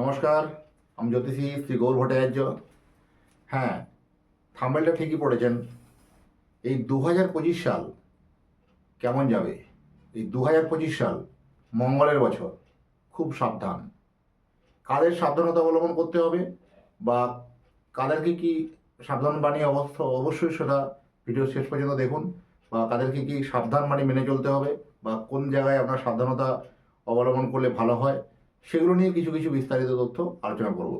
নমস্কার, আমি জ্যোতিষী শ্রী গৌর ভট্টাচার্য। হ্যাঁ থাম্বেলটা ঠিকই পড়েছেন। এই দু হাজার পঁচিশ সাল কেমন যাবে? এই দু হাজার পঁচিশ সাল মঙ্গলের বছর, খুব সাবধান। কাদের সাবধানতা অবলম্বন করতে হবে বা কাদেরকে কি সাবধান বাণী অবস্থা, অবশ্যই সেটা ভিডিও শেষ পর্যন্ত দেখুন বা কাদেরকে কি সাবধান বাণী মেনে চলতে হবে বা কোন জায়গায় আপনার সাবধানতা অবলম্বন করলে ভালো হয়। সেগুলো নিয়ে কিছু কিছু বিস্তারিত তথ্য আলোচনা করব।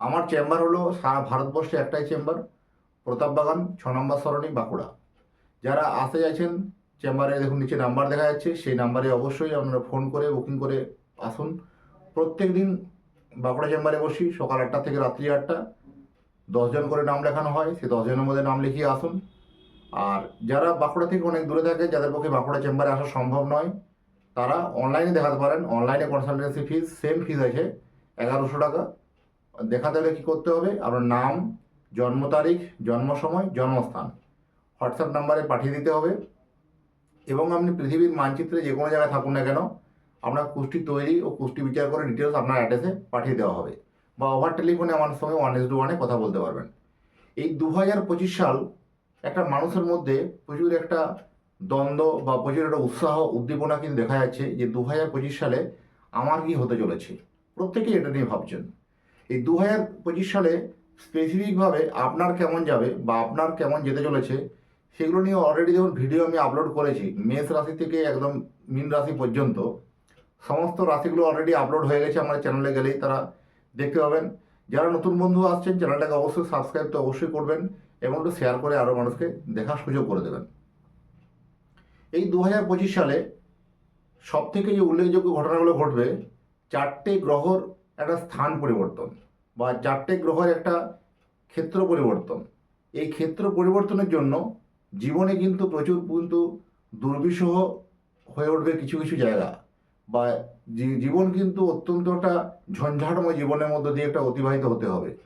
আমার চেম্বার হলো সারা ভারতবর্ষে একটাই চেম্বার প্রতাপবাগান ছ নম্বর সরণি, বাঁকুড়া। যারা আসতে যাচ্ছেন চেম্বারে দেখুন নিচে নাম্বার দেখা যাচ্ছে, সেই নাম্বারে অবশ্যই আপনারা ফোন করে, বুকিং করে আসুন। প্রত্যেক দিন বাঁকুড়া চেম্বারে বসি, সকাল আটটা থেকে রাত্রি আটটা। দশজন করে নাম লেখানো হয়, সেই দশজনের মধ্যে নাম লিখিয়ে আসুন। আর যারা বাঁকুড়া থেকে অনেক দূরে থাকে, যাদের পক্ষে বাঁকুড়া চেম্বারে আসা সম্ভব নয় তারা অনলাইনে দেখাতে পারেন। অনলাইনে কনসালটেন্সি ফিস সেম ফিস আছে, এগারোশো টাকা। দেখাতে হলে কী করতে হবে? আপনার নাম, জন্ম তারিখ, জন্ম সময়, জন্মস্থান। হোয়াটসঅ্যাপ নাম্বারে পাঠিয়ে দিতে হবে। এবং আপনি পৃথিবীর মানচিত্রে যে কোনো জায়গায় থাকুন না কেন, আপনার কুষ্টি তৈরি ও কুষ্টি বিচার করে ডিটেলস আপনার অ্যাড্রেসে পাঠিয়ে দেওয়া হবে। বা ওভার টেলিফোনে আমার সঙ্গে ওয়ান এস ওয়ানে কথা বলতে পারবেন। এই দু হাজার পঁচিশ সাল একটা মানুষের মধ্যে প্রচুর একটা দ্বন্দ্ব বা প্রচুর একটা উৎসাহ, উদ্দীপনা কিন্তু দেখা যাচ্ছে যে দু হাজার পঁচিশ সালে আমার কি হতে চলেছে? প্রত্যেকেই এটা নিয়ে ভাবছেন। এই দু হাজার পঁচিশ সালে স্পেসিফিকভাবে আপনার কেমন যাবে বা আপনার কেমন যেতে চলেছে, সেগুলো নিয়ে অলরেডি যেমন ভিডিও আমি আপলোড করেছি, মেষ রাশি থেকে একদম মীন রাশি পর্যন্ত। সমস্ত রাশিগুলো অলরেডি আপলোড হয়ে গেছে আমার চ্যানেলে গেলেই তারা দেখতে পাবেন। যারা নতুন বন্ধু আসছেন চ্যানেলটাকে অবশ্যই সাবস্ক্রাইব তো অবশ্যই করবেন এবং একটু শেয়ার করে আরও মানুষকে দেখার সুযোগ করে দেবেন। এই দু হাজার পঁচিশ সালে সব থেকে যে উল্লেখযোগ্য ঘটনাগুলো ঘটবে, চারটে গ্রহর একটা স্থান পরিবর্তন বা চারটে গ্রহের একটা ক্ষেত্র পরিবর্তন। এই ক্ষেত্র পরিবর্তনের জন্য জীবনে কিন্তু প্রচুর কিন্তু দুর্বিষহ হয়ে উঠবে কিছু কিছু জায়গা বা জীবন কিন্তু অত্যন্ত একটা ঝঞ্ঝাটময় জীবনের মধ্য দিয়ে একটা অতিবাহিত হতে হবে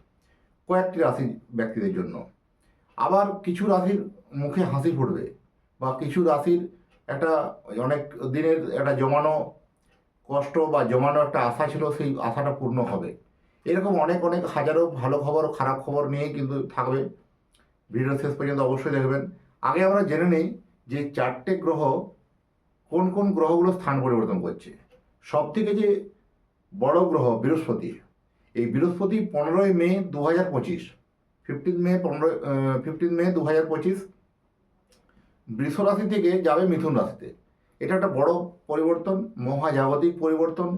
কয়েকটি রাশির ব্যক্তিদের জন্য। আবার কিছু রাশির মুখে হাসি ফুটবে। বা কিছু রাশির একটা অনেক দিনের একটা জমানো কষ্ট বা জমানো একটা আশা ছিল, সেই আশাটা পূর্ণ হবে। এরকম অনেক অনেক হাজারো ভালো খবর খারাপ খবর নিয়েই কিন্তু থাকবে। ভিডিও শেষ পর্যন্ত অবশ্যই দেখবেন। আগে আমরা জেনে নেই যে চারটে গ্রহ কোন কোন গ্রহগুলো স্থান পরিবর্তন করছে। সব থেকে যে বড় গ্রহ বৃহস্পতি, এই বৃহস্পতি পনেরোই মে দু হাজার পঁচিশ ফিফটিন মে পনেরো ফিফটিন মে দু হাজার পঁচিশ বৃষ রাশি থেকে যাবে মিথুন রাশিতে। এটা একটা বড় পরিবর্তন, মহাজাগতিক পরিবর্তন।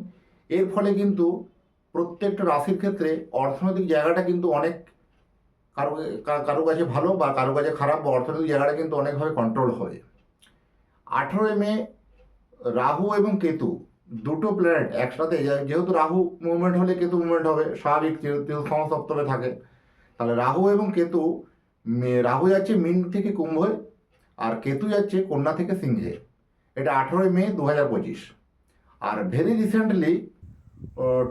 এর ফলে কিন্তু প্রত্যেকটা রাশির ক্ষেত্রে অর্থনৈতিক জায়গাটা কিন্তু অনেক কারও কারও কাছে ভালো বা কারও কাছে খারাপ বা অর্থনৈতিক জায়গাটা কিন্তু অনেকভাবে কন্ট্রোল হবে আঠেরোই মে, রাহু এবং কেতু, দুটো প্ল্যানেট একসাথে। যেহেতু রাহু মুভমেন্ট হলে কেতু মুভমেন্ট হবে, স্বাভাবিক সমসপ্তমে থাকে। তাহলে রাহু এবং কেতু রাহু যাচ্ছে মিন থেকে কুম্ভে আর কেতু যাচ্ছে কন্যা থেকে সিংহে। এটা আঠেরোই মে দু হাজার পঁচিশ। আর very recently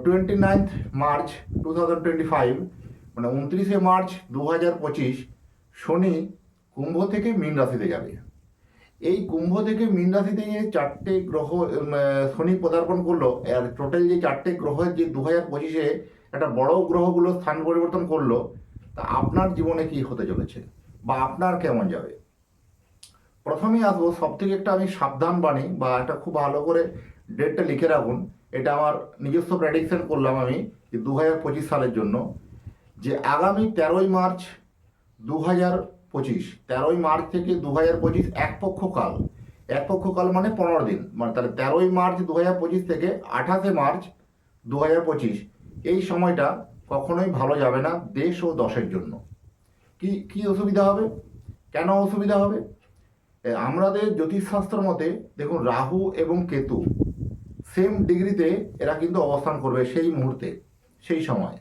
twenty ninth March two thousand twenty five মানে উনত্রিশে মার্চ দু হাজার পঁচিশ, শনি কুম্ভ থেকে মীন রাশিতে যাবে। এই কুম্ভ থেকে মীন রাশিতে যে চারটে গ্রহ শনি পদার্পণ করল, আর টোটাল যে চারটে গ্রহের যে দু হাজার পঁচিশে একটা বড় গ্রহগুলো স্থান পরিবর্তন করল, তা আপনার জীবনে কি হতে চলেছে? বা আপনার কেমন যাবে? প্রথমেই আসব সব থেকে একটা আমি সাবধান বাণী বা একটা খুব ভালো করে ডেটটা লিখে রাখুন। এটা আমার নিজস্ব প্রেডিকশন করলাম আমি যে দু হাজার পঁচিশ সালের জন্য, যে আগামী তেরোই মার্চ দু হাজার পঁচিশ, তেরোই মার্চ থেকে দু হাজার পঁচিশ এক পক্ষ কাল এক পক্ষ মানে পনেরো দিন মানে তাহলে তেরোই মার্চ দু হাজার পঁচিশ থেকে আঠাশে মার্চ দু হাজার পঁচিশ, এই সময়টা কখনোই ভালো যাবে না দেশ ও দশের জন্য। কি কি অসুবিধা হবে? কেন অসুবিধা হবে? আমাদের জ্যোতিষশাস্ত্র মতে, দেখুন, রাহু এবং কেতু সেম ডিগ্রিতে এরা কিন্তু অবস্থান করবে সেই মুহূর্তে, সেই সময়।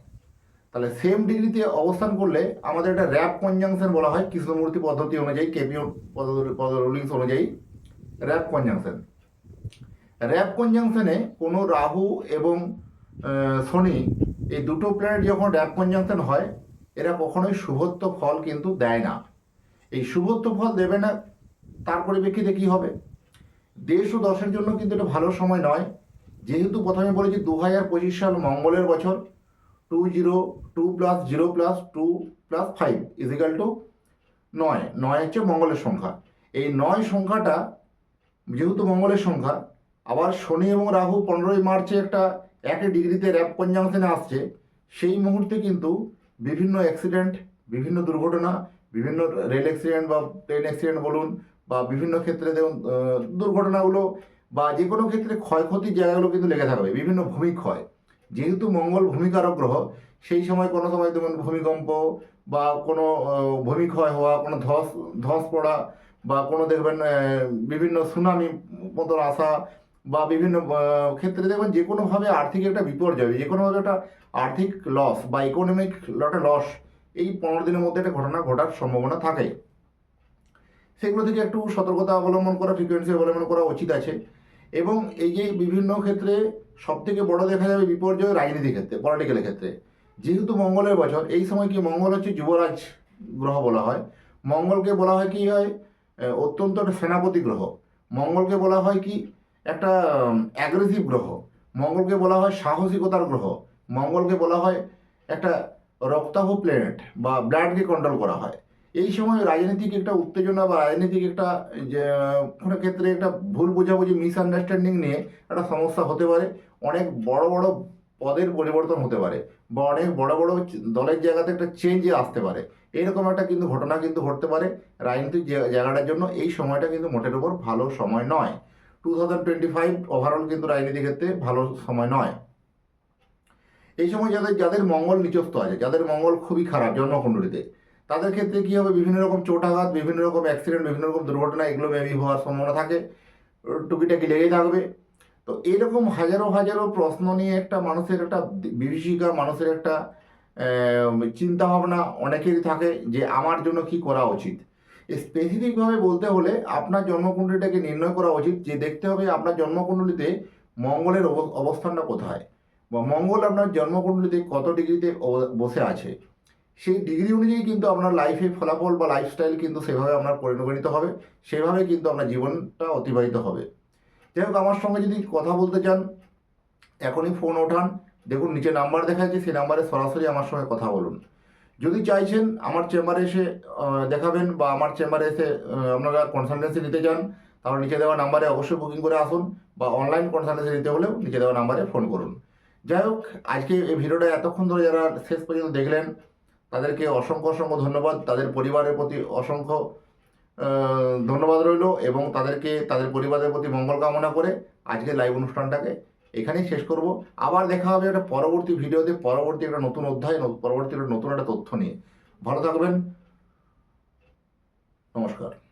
তাহলে সেম ডিগ্রিতে অবস্থান করলে আমাদের একটা র্যাপ কনজাংশন বলা হয়, কৃষ্ণমূর্তি পদ্ধতি অনুযায়ী, কেপিও রুলিংস অনুযায়ী র্যাপ কনজাংশন। র্যাপ কনজাংশনে কোনো রাহু এবং শনি এই দুটো প্ল্যানেট যখন র্যাপ কনজাংশন হয়, এরা কখনোই শুভত্ব ফল কিন্তু দেয় না। এই শুভত্ব ফল দেবে না তার পরিপ্রেক্ষিতে কী হবে? দেশ ও দশের জন্য কিন্তু এটা ভালো সময় নয়। যেহেতু প্রথমে বলেছি দু হাজার পঁচিশ সাল মঙ্গলের বছর, two zero, two plus zero plus two plus five equal two নয়। নয় হচ্ছে মঙ্গলের সংখ্যা। এই নয় সংখ্যাটা যেহেতু মঙ্গলের সংখ্যা, আবার শনি এবং রাহু পনেরোই মার্চে একটা একই ডিগ্রিতে র্যাপ কনজাংশনে আসছে, সেই মুহূর্তে কিন্তু বিভিন্ন অ্যাক্সিডেন্ট বিভিন্ন দুর্ঘটনা, বিভিন্ন রেল অ্যাক্সিডেন্ট বা ট্রেন অ্যাক্সিডেন্ট বলুন বা বিভিন্ন ক্ষেত্রে যেমন দুর্ঘটনাগুলো বা যে কোনো ক্ষেত্রে ক্ষয়ক্ষতির জায়গাগুলো কিন্তু লেগে থাকবে, বিভিন্ন ভূমিক্ষয়। যেহেতু মঙ্গল ভূমিকারক গ্রহ, সেই সময় কোনো সময় যেমন ভূমিকম্প বা কোনো ভূমিক্ষয় হওয়া, কোনো ধস ধস পড়া বা কোনো দেখবেন বিভিন্ন সুনামি মতন আসা বা বিভিন্ন ক্ষেত্রে দেখবেন যে কোনোভাবে আর্থিক একটা বিপর্যয় যে কোনোভাবে একটা আর্থিক লস বা ইকোনমিক একটা লস এই পনেরো দিনের মধ্যে একটা ঘটনা ঘটার সম্ভাবনা থাকে সেগুলো থেকে একটু সতর্কতা অবলম্বন করা ফ্রিকোয়েন্সি অবলম্বন করা উচিত আছে। এবং এই যে বিভিন্ন ক্ষেত্রে সব থেকে বড় দেখা যাবে বিপর্যয় রাজনীতির ক্ষেত্রে পলিটিক্যালের ক্ষেত্রে। যেহেতু মঙ্গলের বছর, এই সময় কি মঙ্গল হচ্ছে যুবরাজ গ্রহ বলা হয়। মঙ্গলকে বলা হয় কি হয় অত্যন্ত একটা সেনাপতি গ্রহ। মঙ্গলকে বলা হয় কি, একটা অ্যাগ্রেসিভ গ্রহ। মঙ্গলকে বলা হয় সাহসিকতার গ্রহ। মঙ্গলকে বলা হয় একটা রক্তাভ প্ল্যানেট বা ব্লাডকে কন্ট্রোল করা হয়। এই সময় রাজনৈতিক একটা উত্তেজনা বা রাজনৈতিক একটা, যে, কোনো ক্ষেত্রে একটা ভুল বোঝাবুঝি মিসআন্ডারস্ট্যান্ডিং নিয়ে একটা সমস্যা হতে পারে। অনেক বড় বড় পদের পরিবর্তন হতে পারে বা অনেক বড় বড় দলের জায়গাতে একটা চেঞ্জে আসতে পারে। এরকম একটা কিন্তু ঘটনা কিন্তু ঘটতে পারে রাজনৈতিক জায়গাটার জন্য। এই সময়টা কিন্তু মোটের উপর ভালো সময় নয়। Two thousand twenty five overall কিন্তু রাজনীতির ক্ষেত্রে ভালো সময় নয়। এই সময় যাদের যাদের মঙ্গল নিচস্থ আছে, যাদের মঙ্গল খুবই খারাপ জন্মকুণ্ডলিতে তাদের ক্ষেত্রে কী হবে? বিভিন্ন রকম চোটাঘাত, বিভিন্ন রকম অ্যাক্সিডেন্ট বিভিন্ন রকম দুর্ঘটনা, এগুলো মেবি হওয়ার সম্ভাবনা থাকে। টুকিটাকি লেগেই থাকবে। তো এরকম হাজারো হাজারো প্রশ্ন নিয়ে একটা মানুষের একটা বিভীষিকা, মানুষের একটা চিন্তা ভাবনা অনেকেরই থাকে যে আমার জন্য কি করা উচিত। স্পেসিফিকভাবে বলতে হলে আপনার জন্মকুণ্ডলীটাকে নির্ণয় করা উচিত যে দেখতে হবে আপনার জন্মকুণ্ডলীতে মঙ্গলের অব- অবস্থানটা কোথায়? বা মঙ্গল আপনার জন্মকুণ্ডলীতে কত ডিগ্রিতে বসে আছে? সেই ডিগ্রি অনুযায়ী কিন্তু আপনার লাইফে ফলাফল বা লাইফস্টাইল কিন্তু সেভাবে আপনার পরিণত হবে, সেভাবে কিন্তু আপনার জীবনটা অতিবাহিত হবে। যাই হোক, আমার সঙ্গে যদি কথা বলতে চান, এখনই ফোন ওঠান। দেখুন, নিচে নাম্বার দেখা যাচ্ছে, সেই নাম্বারে সরাসরি আমার সঙ্গে কথা বলুন। যদি চাইছেন, আমার চেম্বারে এসে দেখাবেন বা আমার চেম্বারে এসে আপনারা কনসালটেন্সি নিতে চান, তাহলে নিচে দেওয়া নাম্বারে অবশ্যই বুকিং করে আসুন বা অনলাইন কনসালটেন্সি নিতে হলেও নিচে দেওয়া নাম্বারে ফোন করুন। যাই হোক, আজকে এই ভিডিওটা এতক্ষণ ধরে যারা শেষ পর্যন্ত দেখলেন তাদেরকে অসংখ্য অসংখ্য ধন্যবাদ। তাদের পরিবারের প্রতি অসংখ্য ধন্যবাদ রইল এবং তাদেরকে, তাদের পরিবারের প্রতি মঙ্গল কামনা করে আজকে লাইভ অনুষ্ঠানটাকে এখানেই শেষ করব। আবার দেখা হবে একটা পরবর্তী ভিডিওতে, পরবর্তী একটা নতুন অধ্যায় পরবর্তী একটা নতুন একটা তথ্য নিয়ে। ভালো থাকবেন। নমস্কার।